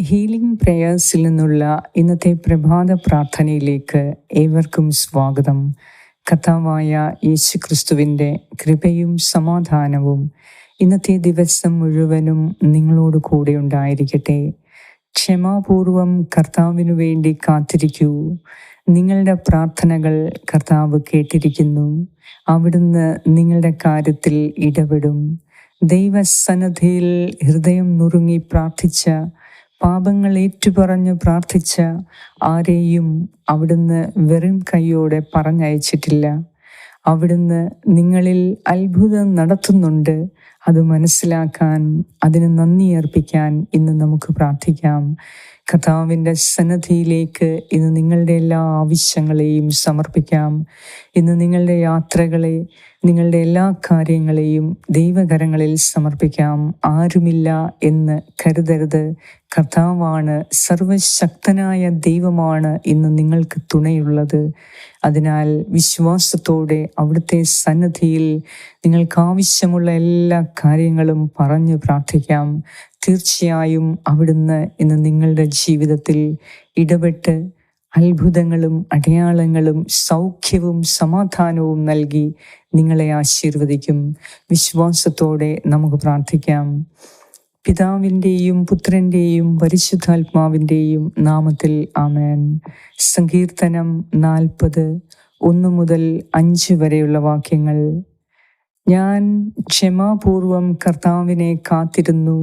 Healing പ്രേയേഴ്സിൽ നിന്നുള്ള ഇന്നത്തെ പ്രഭാത പ്രാർത്ഥനയിലേക്ക് ഏവർക്കും സ്വാഗതം. കഥാവായ യേശു ക്രിസ്തുവിന്റെ കൃപയും സമാധാനവും ഇന്നത്തെ ദിവസം മുഴുവനും നിങ്ങളോട് കൂടെ ഉണ്ടായിരിക്കട്ടെ. ക്ഷമാപൂർവം കർത്താവിനു വേണ്ടി കാത്തിരിക്കൂ. നിങ്ങളുടെ പ്രാർത്ഥനകൾ കർത്താവ് കേട്ടിരിക്കുന്നു. അവിടുന്ന് നിങ്ങളുടെ കാര്യത്തിൽ ഇടപെടും. ദൈവസന്നദ്ധിയിൽ ഹൃദയം നുറുങ്ങി പ്രാർത്ഥിച്ച പാപങ്ങൾ ഏറ്റുപറഞ്ഞ് പ്രാർത്ഥിച്ച ആരെയും അവിടുന്ന് വെറും കൈയോടെ പറഞ്ഞയച്ചിട്ടില്ല. അവിടുന്ന് നിങ്ങളിൽ അത്ഭുതം നടത്തുന്നുണ്ട്. അത് മനസ്സിലാക്കാൻ അതിന് നന്ദി അർപ്പിക്കാൻ ഇന്ന് നമുക്ക് പ്രാർത്ഥിക്കാം. കഥാവിന്റെ സന്നദ്ധിയിലേക്ക് ഇന്ന് നിങ്ങളുടെ എല്ലാ ആവശ്യങ്ങളെയും സമർപ്പിക്കാം. ഇന്ന് നിങ്ങളുടെ യാത്രകളെ നിങ്ങളുടെ എല്ലാ കാര്യങ്ങളെയും ദൈവകരങ്ങളിൽ സമർപ്പിക്കാം. ആരുമില്ല എന്ന് കരുതരുത്. കർത്താവാണ് സർവശക്തനായ ദൈവമാണ് ഇന്ന് നിങ്ങൾക്ക് തുണയുള്ളത്. അതിനാൽ വിശ്വാസത്തോടെ അവിടുത്തെ സന്നദ്ധിയിൽ നിങ്ങൾക്ക് ആവശ്യമുള്ള എല്ലാ കാര്യങ്ങളും പറഞ്ഞു പ്രാർത്ഥിക്കാം. തീർച്ചയായും അവിടുന്ന് ഇന്ന് നിങ്ങളുടെ ജീവിതത്തിൽ ഇടപെട്ട് അത്ഭുതങ്ങളും അടയാളങ്ങളും സൗഖ്യവും സമാധാനവും നൽകി നിങ്ങളെ ആശീർവദിക്കും. വിശ്വാസത്തോടെ നമുക്ക് പ്രാർത്ഥിക്കാം. പിതാവിന്റെയും പുത്രന്റെയും പരിശുദ്ധാത്മാവിന്റെയും നാമത്തിൽ ആമേൻ. സങ്കീർത്തനം നാൽപ്പത് ഒന്ന് മുതൽ അഞ്ച് വരെയുള്ള വാക്യങ്ങൾ. ഞാൻ ക്ഷമാപൂർവം കർത്താവിനെ കാത്തിരുന്നു.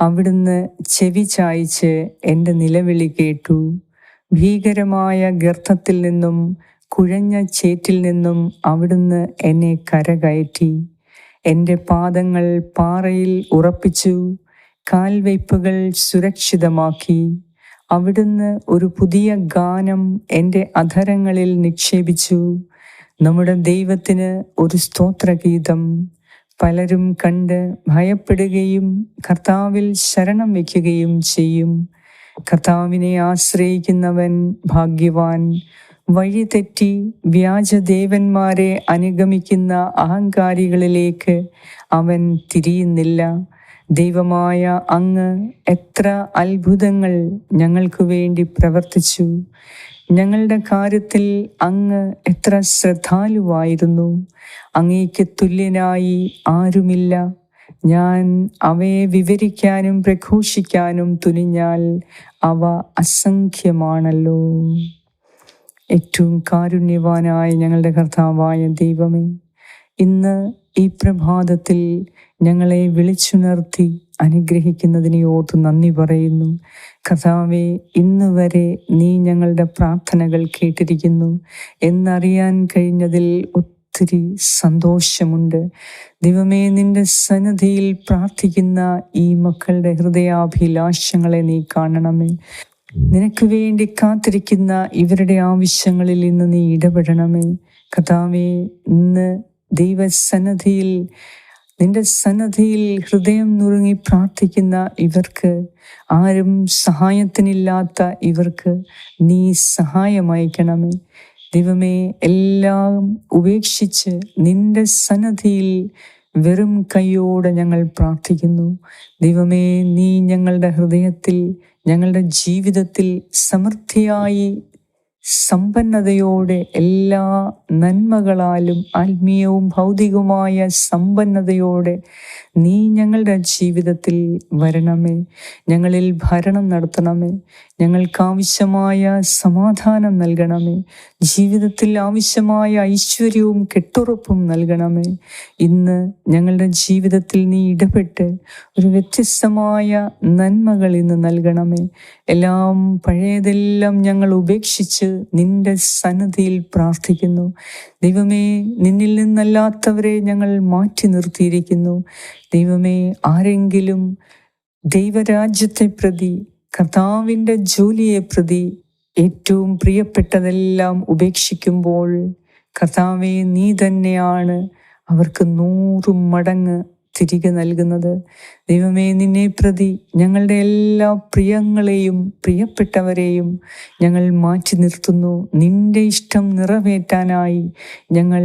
അവിടുന്ന് ചെവി ചായ്ച്ച് എന്റെ നിലവിളി കേട്ടു. ഭീകരമായ ഗർത്തത്തിൽ നിന്നും കുഴഞ്ഞ ചേറ്റിൽ നിന്നും അവിടുന്ന് എന്നെ കരകയറ്റി. എന്റെ പാദങ്ങൾ പാറയിൽ ഉറപ്പിച്ചു. കാൽവയ്പ്പുകൾ സുരക്ഷിതമാക്കി. അവിടുന്ന് ഒരു പുതിയ ഗാനം എന്റെ അധരങ്ങളിൽ നിക്ഷേപിച്ചു. നമ്മുടെ ദൈവത്തിന് ഒരു സ്തോത്രഗീതം പലരും കണ്ട് ഭയപ്പെടുകയും കർത്താവിൽ ശരണം വയ്ക്കുകയും ചെയ്യും. കർത്താവിനെ ആശ്രയിക്കുന്നവൻ ഭാഗ്യവാൻ. വഴിതെറ്റി വ്യാജദേവന്മാരെ അനുഗമിക്കുന്ന അഹങ്കാരികളിലേക്ക് അവൻ തിരിയുന്നില്ല. ദൈവമായ അങ്ങ് എത്ര അത്ഭുതങ്ങൾ ഞങ്ങൾക്ക് വേണ്ടി പ്രവർത്തിച്ചു. ഞങ്ങളുടെ കാര്യത്തിൽ അങ്ങ് എത്ര ശ്രദ്ധാലുവായിരുന്നു. അങ്ങേക്ക് തുല്യനായി ആരുമില്ല. ഞാൻ അവയെ വിവരിക്കാനും പ്രഘോഷിക്കാനും തുനിഞ്ഞാൽ അവ അസംഖ്യമാണല്ലോ. ഏറ്റവും കാരുണ്യവാനായ ഞങ്ങളുടെ കർത്താവായ ദൈവമേ ഇന്ന് ഈ പ്രഭാതത്തിൽ ഞങ്ങളെ വിളിച്ചുണർത്തി അനുഗ്രഹിക്കുന്നതിനെ ഓർത്ത് നന്ദി പറയുന്നു. കഥാവെ ഇന്ന് വരെ നീ ഞങ്ങളുടെ പ്രാർത്ഥനകൾ കേട്ടിരിക്കുന്നു. എന്നറിയാൻ കഴിഞ്ഞതിൽ ഒത്തിരി സന്തോഷമുണ്ട്. ദൈവമേ നിന്റെ സന്നദ്ധിയിൽ പ്രാർത്ഥിക്കുന്ന ഈ മക്കളുടെ ഹൃദയാഭിലാഷങ്ങളെ നീ കാണണമേ. നിനക്ക് വേണ്ടി കാത്തിരിക്കുന്ന ഇവരുടെ ആവശ്യങ്ങളിൽ ഇന്ന് നീ ഇടപെടണമേ. കഥാവെ ഇന്ന് ദൈവസന്നദ്ധിയിൽ നിന്റെ സന്നദ്ധയിൽ ഹൃദയം നുറുങ്ങി പ്രാർത്ഥിക്കുന്ന ഇവർക്ക് ആരും സഹായത്തിനില്ലാത്ത ഇവർക്ക് നീ സഹായമയക്കണമേ ദൈവമേ എല്ലാം ഉപേക്ഷിച്ച് നിന്റെ സന്നദ്ധിയിൽ വെറും കൈയോടെ ഞങ്ങൾ പ്രാർത്ഥിക്കുന്നു. ദൈവമേ നീ ഞങ്ങളുടെ ഹൃദയത്തിൽ ഞങ്ങളുടെ ജീവിതത്തിൽ സമൃദ്ധിയായി സമ്പന്നതയോടെ എല്ലാ നന്മകളാലും ആത്മീയവും ഭൗതികവുമായ സമ്പന്നതയോടെ നീ ഞങ്ങളുടെ ജീവിതത്തിൽ വരണമേ. ഞങ്ങളിൽ ഭരണം നടത്തണമേ. ഞങ്ങൾക്ക് ആവശ്യമായ സമാധാനം നൽകണമേ. ജീവിതത്തിൽ ആവശ്യമായ ഐശ്വര്യവും കെട്ടുറപ്പും നൽകണമേ. ഇന്ന് ഞങ്ങളുടെ ജീവിതത്തിൽ നീ ഇടപെട്ട് ഒരു വ്യത്യസ്തമായ നന്മകൾ ഇന്ന് നൽകണമേ. എല്ലാം പഴയതെല്ലാം ഞങ്ങൾ ഉപേക്ഷിച്ച് നിന്റെ സന്നദ്ധിയിൽ പ്രാർത്ഥിക്കുന്നു. ദൈവമേ നിന്നിൽ നിന്നല്ലാത്തവരെ ഞങ്ങൾ മാറ്റി നിർത്തിയിരിക്കുന്നു. ദൈവമേ ആരെങ്കിലും ദൈവരാജ്യത്തെ പ്രതി കർത്താവിന്റെ ജോലിയെ പ്രതി ഏറ്റവും പ്രിയപ്പെട്ടതെല്ലാം ഉപേക്ഷിക്കുമ്പോൾ കർത്താവെ നീ തന്നെയാണ് അവർക്ക് നൂറ് മടങ്ങ് തിരികെ നൽകുന്നത്. ദൈവമേ നിന്നെ പ്രതി ഞങ്ങളുടെ എല്ലാ പ്രിയങ്ങളെയും പ്രിയപ്പെട്ടവരെയും ഞങ്ങൾ മാറ്റി നിർത്തുന്നു. നിന്റെ ഇഷ്ടം നിറവേറ്റാനായി ഞങ്ങൾ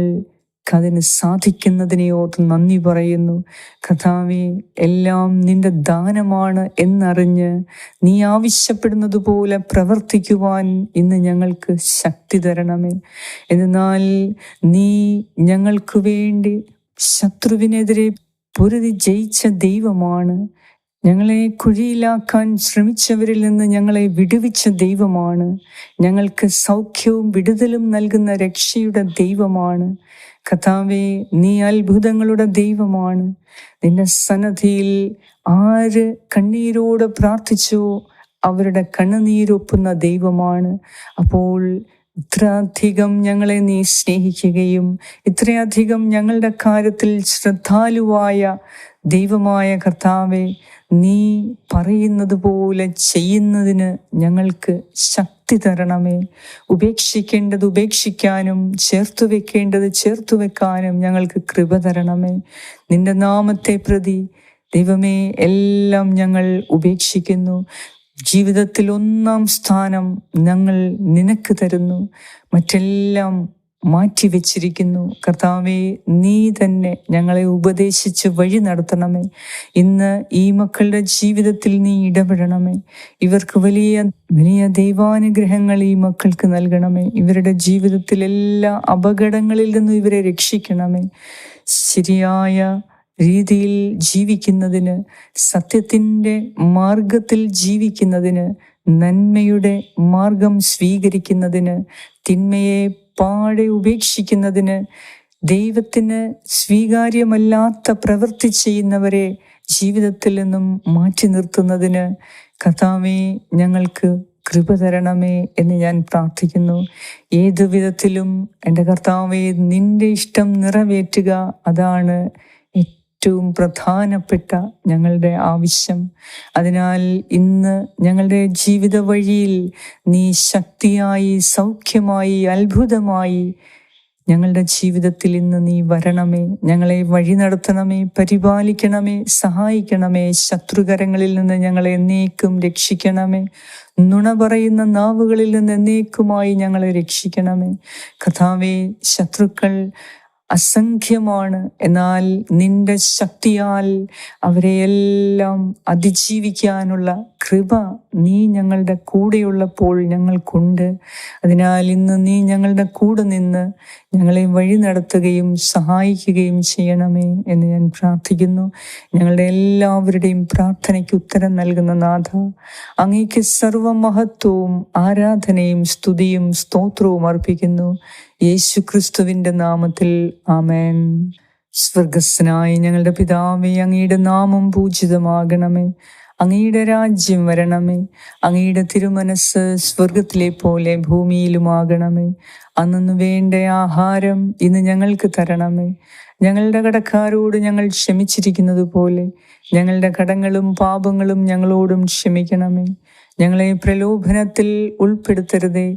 അതിന് സാധിക്കുന്നതിനെയോർത്ത് നന്ദി പറയുന്നു. കഥാവെ എല്ലാം നിന്റെ ദാനമാണ് എന്നറിഞ്ഞ് നീ ആവശ്യപ്പെടുന്നത് പോലെ പ്രവർത്തിക്കുവാൻ ഇന്ന് ഞങ്ങൾക്ക് ശക്തി തരണമേ. എന്നാൽ നീ ഞങ്ങൾക്ക് വേണ്ടി ശത്രുവിനെതിരെ പൊരുതി ജയിച്ച ദൈവമാണ്. ഞങ്ങളെ കുഴിയിലാക്കാൻ ശ്രമിച്ചവരിൽ നിന്ന് ഞങ്ങളെ വിടുവിച്ച ദൈവമാണ്. ഞങ്ങൾക്ക് സൗഖ്യവും വിടുതലും നൽകുന്ന രക്ഷയുടെ ദൈവമാണ്. കഥാവെ നീ അത്ഭുതങ്ങളുടെ ദൈവമാണ്. നിന്റെ സന്നദ്ധിയിൽ ആര് കണ്ണീരോട് പ്രാർത്ഥിച്ചോ അവരുടെ കണ്ണുനീരൊപ്പുന്ന ദൈവമാണ്. അപ്പോൾ ഇത്രയധികം ഞങ്ങളെ നീ സ്നേഹിക്കുകയും ഇത്രയധികം ഞങ്ങളുടെ കാര്യത്തിൽ ശ്രദ്ധാലുവായ ദൈവമായ കർത്താവെ നീ പറയുന്നത് പോലെ ചെയ്യുന്നതിന് ഞങ്ങൾക്ക് ശക്തി തരണമേ. ഉപേക്ഷിക്കേണ്ടത് ഉപേക്ഷിക്കാനും ചേർത്തു വെക്കേണ്ടത് ചേർത്തു വെക്കാനും ഞങ്ങൾക്ക് കൃപ തരണമേ. നിന്റെ നാമത്തെ പ്രതി ദൈവമേ എല്ലാം ഞങ്ങൾ ഉപേക്ഷിക്കുന്നു. ജീവിതത്തിൽ ഒന്നാം സ്ഥാനം ഞങ്ങൾ നിനക്ക് തരുന്നു. മറ്റെല്ലാം മാറ്റിവെച്ചിരിക്കുന്നു. കർത്താവെ നീ തന്നെ ഞങ്ങളെ ഉപദേശിച്ച് വഴി നടത്തണമേ. ഇന്ന് ഈ മക്കളുടെ ജീവിതത്തിൽ നീ ഇടപെടണമേ. ഇവർക്ക് വലിയ വലിയ ദൈവാനുഗ്രഹങ്ങൾ ഈ മക്കൾക്ക് നൽകണമേ. ഇവരുടെ ജീവിതത്തിൽ എല്ലാ അപകടങ്ങളിൽ നിന്നും ഇവരെ രക്ഷിക്കണമേ. ശരിയായ രീതിയിൽ ജീവിക്കുന്നതിന് സത്യത്തിന്റെ മാർഗത്തിൽ ജീവിക്കുന്നതിന് നന്മയുടെ മാർഗം സ്വീകരിക്കുന്നതിന് തിന്മയെ പാടെ ഉപേക്ഷിക്കുന്നതിന് ദൈവത്തിന് സ്വീകാര്യമല്ലാത്ത പ്രവൃത്തി ചെയ്യുന്നവരെ ജീവിതത്തിൽ നിന്നും മാറ്റി നിർത്തുന്നതിന് കഥാമേ ഞങ്ങൾക്ക് കൃപ തരണമേ എന്ന് ഞാൻ പ്രാർത്ഥിക്കുന്നു. ഏതു വിധത്തിലും എന്റെ കർത്താവെ നിന്റെ ഇഷ്ടം നിറവേറ്റുക അതാണ് ഏറ്റവും പ്രധാനപ്പെട്ട ഞങ്ങളുടെ ആവശ്യം. അതിനാൽ ഇന്ന് ഞങ്ങളുടെ ജീവിത വഴിയിൽ നീ ശക്തിയായി സൗഖ്യമായി അത്ഭുതമായി ഞങ്ങളുടെ ജീവിതത്തിൽ ഇന്ന് നീ വരണമേ. ഞങ്ങളെ വഴി നടത്തണമേ പരിപാലിക്കണമേ സഹായിക്കണമേ. ശത്രുകരങ്ങളിൽ നിന്ന് ഞങ്ങളെ എന്നേക്കും രക്ഷിക്കണമേ. നുണ പറയുന്ന നാവുകളിൽ നിന്ന് എന്നേക്കുമായി ഞങ്ങളെ രക്ഷിക്കണമേ. കഥാവേ ശത്രുക്കൾ അസംഖ്യമാണ്. എന്നാൽ നിന്റെ ശക്തിയാൽ അവരെയെല്ലാം അതിജീവിക്കാനുള്ള കൃപ നീ ഞങ്ങളുടെ കൂടെയുള്ളപ്പോൾ ഞങ്ങൾക്കുണ്ട്. അതിനാൽ ഇന്ന് നീ ഞങ്ങളുടെ കൂടെ നിന്ന് ഞങ്ങളെ വഴി നടത്തുകയും സഹായിക്കുകയും ചെയ്യണമേ എന്ന് ഞാൻ പ്രാർത്ഥിക്കുന്നു. ഞങ്ങളുടെ എല്ലാവരുടെയും പ്രാർത്ഥനയ്ക്ക് ഉത്തരം നൽകുന്ന നാഥ അങ്ങേക്ക് സർവമഹത്വവും ആരാധനയും സ്തുതിയും സ്തോത്രവും അർപ്പിക്കുന്നു. യേശു ക്രിസ്തുവിന്റെ നാമത്തിൽ ആമേൻ. സ്വർഗസ്നായി ഞങ്ങളുടെ പിതാവേ അങ്ങയുടെ നാമം പൂജിതമാകണമേ. അങ്ങയുടെ രാജ്യം വരണമേ. അങ്ങയുടെ തിരുമനസ് സ്വർഗത്തിലെ പോലെ ഭൂമിയിലുമാകണമേ. അന്നു വേണ്ട ആഹാരം ഇന്ന് ഞങ്ങൾക്ക് തരണമേ. ഞങ്ങളുടെ കടക്കാരോട് ഞങ്ങൾ ക്ഷമിച്ചിരിക്കുന്നത് പോലെ ഞങ്ങളുടെ കടങ്ങളും പാപങ്ങളും ഞങ്ങളോടും ക്ഷമിക്കണമേ. ഞങ്ങളെ പ്രലോഭനത്തിൽ ഉൾപ്പെടുത്തരുതേ.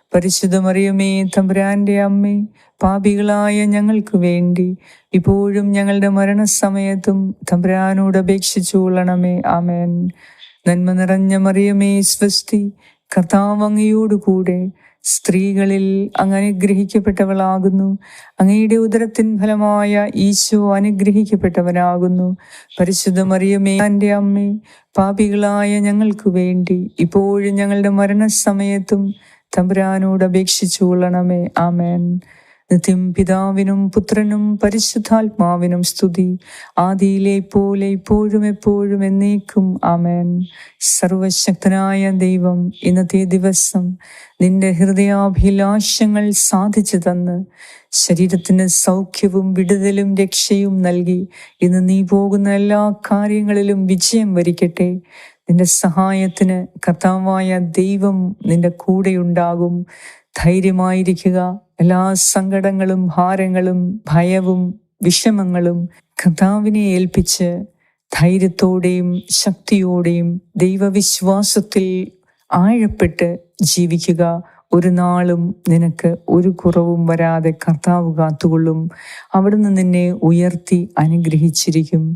പരിശുദ്ധ മറിയമേ തമ്പുരാന്റെ അമ്മേ പാപികളായ ഞങ്ങൾക്ക് വേണ്ടി ഇപ്പോഴും ഞങ്ങളുടെ മരണസമയത്തും തമ്പുരാനോട് അപേക്ഷിച്ചു കൊള്ളണമേ. ആമേൻ. നന്മ നിറഞ്ഞ മറിയമേ സ്വസ്തി കർത്താവ് കൂടെ സ്ത്രീകളിൽ അങ്ങ് അനുഗ്രഹിക്കപ്പെട്ടവളാകുന്നു. അങ്ങയുടെ ഉദരത്തിൻ ഫലമായ ഈശോ അനുഗ്രഹിക്കപ്പെട്ടവനാകുന്നു. പരിശുദ്ധ മറിയമേ എന്റെ അമ്മേ പാപികളായ ഞങ്ങൾക്ക് വേണ്ടി ഇപ്പോഴും ഞങ്ങളുടെ മരണസമയത്തും തമ്പുരാനോട് അപേക്ഷിച്ചു കൊള്ളണമേ. ആമേൻ. നിത്യം പിതാവിനും പുത്രനും പരിശുദ്ധാത്മാവിനും സ്തുതി. ആദിയിലെ പോലെ ഇപ്പോഴും എപ്പോഴും എന്നേക്കും. ആമേൻ. സർവശക്തനായ ദൈവം ഇന്നത്തെ ദിവസം നിന്റെ ഹൃദയാഭിലാഷങ്ങൾ സാധിച്ചു തന്ന് ശരീരത്തിന് സൗഖ്യവും വിടുതലും രക്ഷയും നൽകി. ഇന്ന് നീ പോകുന്ന എല്ലാ കാര്യങ്ങളിലും വിജയം വരിക്കട്ടെ. നിന്റെ സഹായത്തിന് കർത്താവായ ദൈവം നിന്റെ കൂടെയുണ്ടാകും ധൈര്യമായിരിക്കുക. എല്ലാ സങ്കടങ്ങളും ഭാരങ്ങളും ഭയവും വിഷമങ്ങളും കർത്താവിനെ ഏൽപ്പിച്ച് ധൈര്യത്തോടെയും ശക്തിയോടെയും ദൈവവിശ്വാസത്തിൽ ആഴപ്പെട്ട് ജീവിക്കുക. ഒരു നാളും നിനക്ക് ഒരു കുറവും വരാതെ കർത്താവ് കാത്തുകൊള്ളും. അവിടുന്ന് നിന്നെ ഉയർത്തി അനുഗ്രഹിച്ചിരിക്കും.